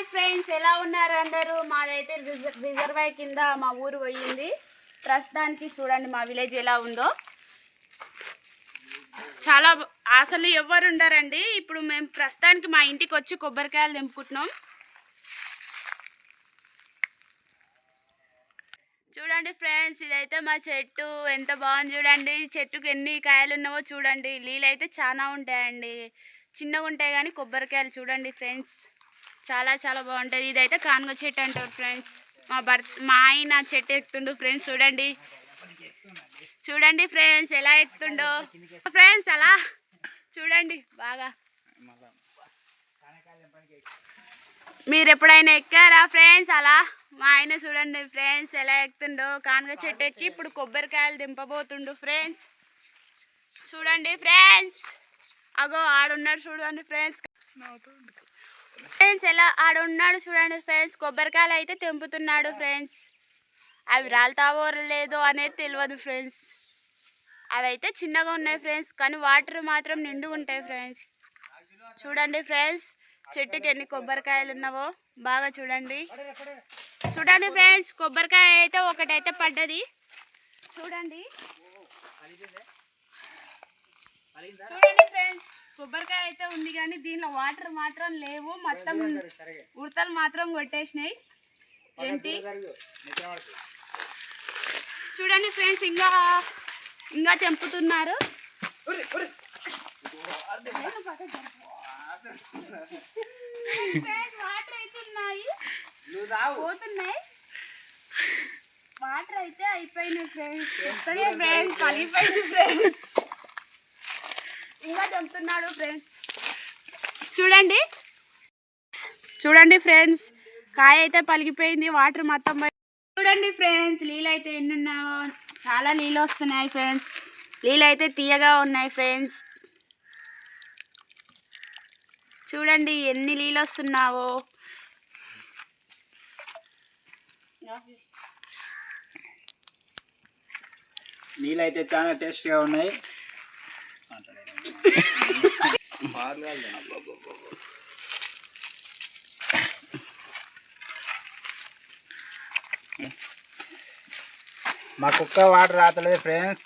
Hi friends ఎలా ఉన్నారు అందరూ? మాదైతే రిజర్ రిజర్వాయర్ కింద మా ఊరు పోయింది. ప్రస్తుతానికి చూడండి మా విలేజ్ ఎలా ఉందో. చాలా అసలు ఎవరు ఉండరండి. ఇప్పుడు మేము ప్రస్తుతానికి మా ఇంటికి వచ్చి కొబ్బరికాయలు తెంపుకుంటున్నాం. చూడండి ఫ్రెండ్స్ ఇదైతే మా చెట్టు. ఎంత బాగుంది చూడండి. చెట్టుకు ఎన్ని కాయలు ఉన్నావో చూడండి. నీళ్ళు అయితే చాలా ఉంటాయండి. చిన్నగా ఉంటాయి కానీ కొబ్బరికాయలు చూడండి ఫ్రెండ్స్. చాలా చాలా బాగుంటుంది. ఇదైతే కానుగ చెట్టు అంటారు ఫ్రెండ్స్ మా భర్త మా ఆయన చెట్టు ఎక్కుతుండు ఫ్రెండ్స్ చూడండి. చూడండి ఫ్రెండ్స్ ఎలా ఎక్కుతుండో ఫ్రెండ్స్ అలా. చూడండి బాగా. మీరు ఎప్పుడైనా ఎక్కారా ఫ్రెండ్స్ అలా. మా ఆయన చూడండి ఫ్రెండ్స్ ఎలా ఎక్కుతుండో కానుగ చెట్టు ఎక్కి ఇప్పుడు కొబ్బరికాయలు దింపబోతుండు ఫ్రెండ్స్ చూడండి ఫ్రెండ్స్ అగో ఆడున్నాడు చూడండి ఫ్రెండ్స్ ఫ్రెండ్స్ ఎలా ఆడున్నాడు చూడండి ఫ్రెండ్స్. కొబ్బరికాయలు అయితే తెంపుతున్నాడు ఫ్రెండ్స్. అవి రాలుతావో లేదో అనేది తెలియదు ఫ్రెండ్స్. అవి అయితే చిన్నగా ఉన్నాయి ఫ్రెండ్స్ కానీ వాటర్ మాత్రం నిండుగా ఉంటాయి ఫ్రెండ్స్. చూడండి ఫ్రెండ్స్ చెట్టుకి ఎన్ని కొబ్బరికాయలు ఉన్నావో బాగా చూడండి. చూడండి ఫ్రెండ్స్ కొబ్బరికాయ అయితే ఒకటైతే పడ్డది. చూడండి. చూడండి ఫ్రెండ్స్ కొబ్బరికాయ అయితే ఉంది కానీ దీనిలో వాటర్ మాత్రం లేవు. మొత్తం ఉడతలు మాత్రం కొట్టేసినాయి. ఏంటి? చూడండి ఫ్రెండ్స్ ఇంకా ఇంకా తెంపుతున్నారు. ఫ్రెండ్స్, వాటర్ అయితే ఉన్నాయి. పోతున్నాయి. వాటర్ అయితే అయిపోయినాయి ఫ్రెండ్స్ ఫ్రెండ్స్ పలిగిపోయింది ఫ్రెండ్స్ ఇంకా చంపుతున్నాడు ఫ్రెండ్స్ చూడండి. చూడండి ఫ్రెండ్స్ కాయ అయితే పలిగిపోయింది వాటర్ మొత్తం చూడండి ఫ్రెండ్స్ నీళ్ళు అయితే ఎన్ని ఉన్నాయో చాలా నీళ్ళు వస్తున్నాయి ఫ్రెండ్స్ నీళ్ళు అయితే తీయగా ఉన్నాయి ఫ్రెండ్స్ చూడండి ఎన్ని నీళ్ళు వస్తున్నావో. నీళ్ళు అయితే చాలా టేస్ట్గా ఉన్నాయి. మా కుక్క వాటర్ రాతలేదు ఫ్రెండ్స్